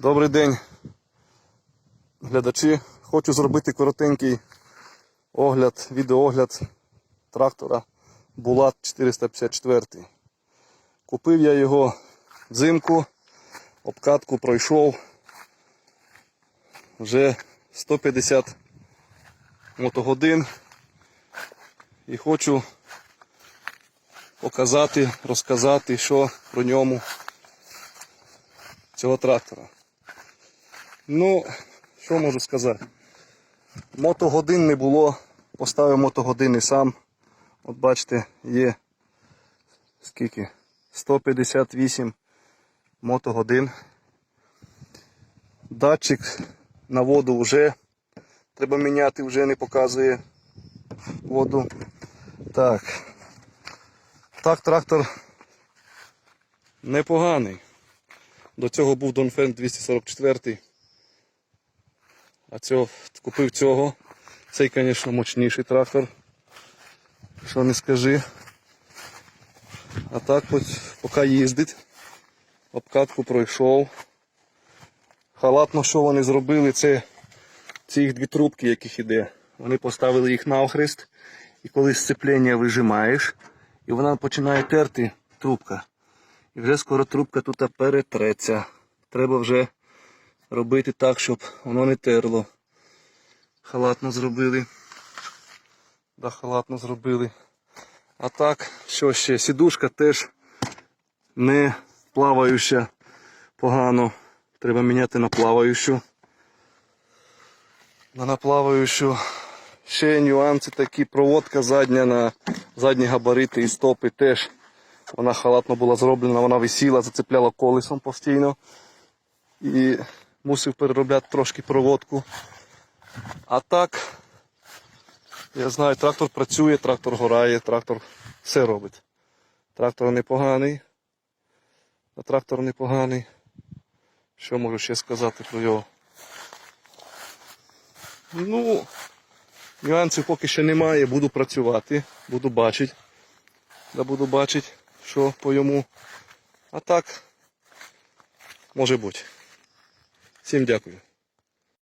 Добрий день, глядачі. Хочу зробити коротенький огляд, відеоогляд трактора Булат 454. Купив я його взимку, обкатку пройшов вже 150 мотогодин і хочу показати, розказати, що про ньому цього трактора. Ну, що можу сказати? Мотогодин не було. Поставив мотогодини сам. От бачите, є скільки? 158 мотогодин. Датчик на воду вже треба міняти, вже не показує воду. Так. Так, трактор непоганий. До цього був Донфен 244. А цього купив цього. Цей, звісно, мощніший трактор. Що не скажи. А так ось поки їздить. Обкатку пройшов. Халатно, що вони зробили, це ці дві трубки, яких іде. Вони поставили їх навхрест. І коли сцеплення вижимаєш, і вона починає терти трубка. І вже скоро трубка тут перетреться. Треба вже робити так, щоб воно не терло. Халатно зробили. Да, халатно зробили. А так, що ще? Сідушка теж не плаваюча погано. Треба міняти на плаваючу. На наплаваючу. Ще нюанси такі. Проводка задня на задні габарити і стопи теж. Вона халатно була зроблена, вона висіла, зацепляла колесом постійно. І мусив переробляти трошки проводку. А так, я знаю, трактор працює, трактор горає, трактор все робить. Трактор непоганий. А трактор непоганий. Що можу ще сказати про його? Ну, нюансів поки ще немає, буду працювати, буду бачити. Да буду бачити, що по йому. А так, може бути. Всім дякую.